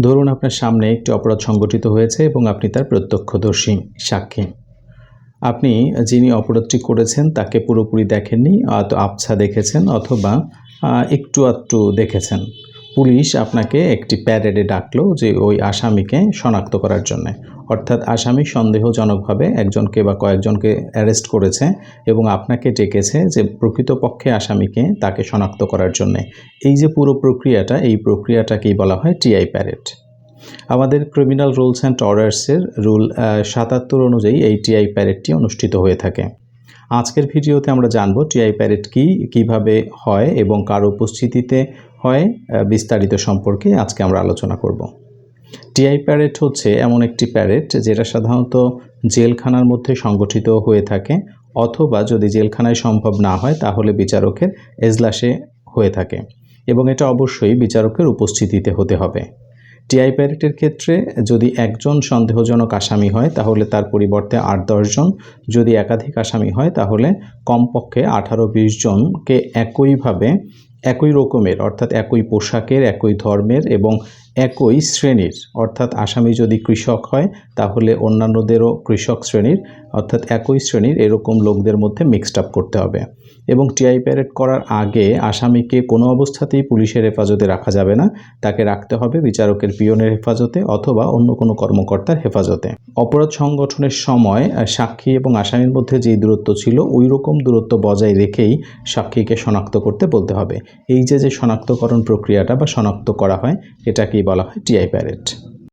ধরুন আপনার সামনে একটি অপরাধ সংগঠিত হয়েছে এবং আপনি তার প্রত্যক্ষদর্শী, সাক্ষী। আপনি যিনি অপরাধটি করেছেন তাকে পুরোপুরি দেখেননি আবছা দেখেছেন অথবা একটু আধটু দেখেছেন। পুলিশ আপনাকে একটি প্যারেডে ডাকলো যে ওই আসামিকে শনাক্ত করার জন্য। অর্থাৎ আসামি সন্দেহজনকভাবে একজনকে বা কয়েকজনকে অ্যারেস্ট করেছে এবং আপনাকে ডেকেছে যে প্রকৃতপক্ষে আসামিকে তাকে শনাক্ত করার জন্য। এই যে পুরো প্রক্রিয়াটা, এই প্রক্রিয়াটাকেই বলা হয় টিআই প্যারেড। আমাদের ক্রিমিনাল রুলস অ্যান্ড অর্ডার্সের রুল সাতাত্তর অনুযায়ী এই টিআই প্যারেডটি অনুষ্ঠিত হয়ে থাকে। আজকের ভিডিওতে আমরা জানব টিআই প্যারেড কি, কীভাবে হয় এবং কার উপস্থিতিতে হয় বিস্তারিত সম্পর্কে আজকে আমরা আলোচনা করব। টিআই প্যারেড হচ্ছে এমন একটি প্যারেড যেটা সাধারণত জেলখানার মধ্যে সংগঠিত হয়ে থাকে, অথবা যদি জেলখানায় সম্ভব না হয় তাহলে বিচারকের এজলাসে হয়ে থাকে এবং এটা অবশ্যই বিচারকের উপস্থিতিতে হতে হবে। টিআই প্যারেটের ক্ষেত্রে যদি একজন সন্দেহজনক আসামি হয়, তাহলে তার পরিবর্তে আট দশজন যদি একাধিক আসামি হয়, তাহলে কমপক্ষে আঠারো বিশ জনকে একইভাবে একই রকমের, অর্থাৎ একই পোশাকের, একই ধর্মের এবং একই শ্রেণির। অর্থাৎ আসামি যদি কৃষক হয়, তাহলে অন্যান্যদেরও কৃষক শ্রেণির, অর্থাৎ একই শ্রেণির এরকম লোকদের মধ্যে মিক্সড আপ করতে হবে। এবং টিআই প্যারেড করার আগে আসামিকে কোনো অবস্থাতেই পুলিশের হেফাজতে রাখা যাবে না। তাকে রাখতে হবে বিচারকের পিয়নের হেফাজতে অথবা অন্য কোনো কর্মকর্তার হেফাজতে। অপরাধ সংগঠনের সময় সাক্ষী এবং আসামির মধ্যে যে দূরত্ব ছিল ওই রকম দূরত্ব বজায় রেখেই সাক্ষীকে শনাক্ত করতে বলতে হবে। এই যে যে শনাক্তকরণ প্রক্রিয়াটা বা শনাক্ত করা হয় এটাকেই বলা হয় টিআই প্যারেড।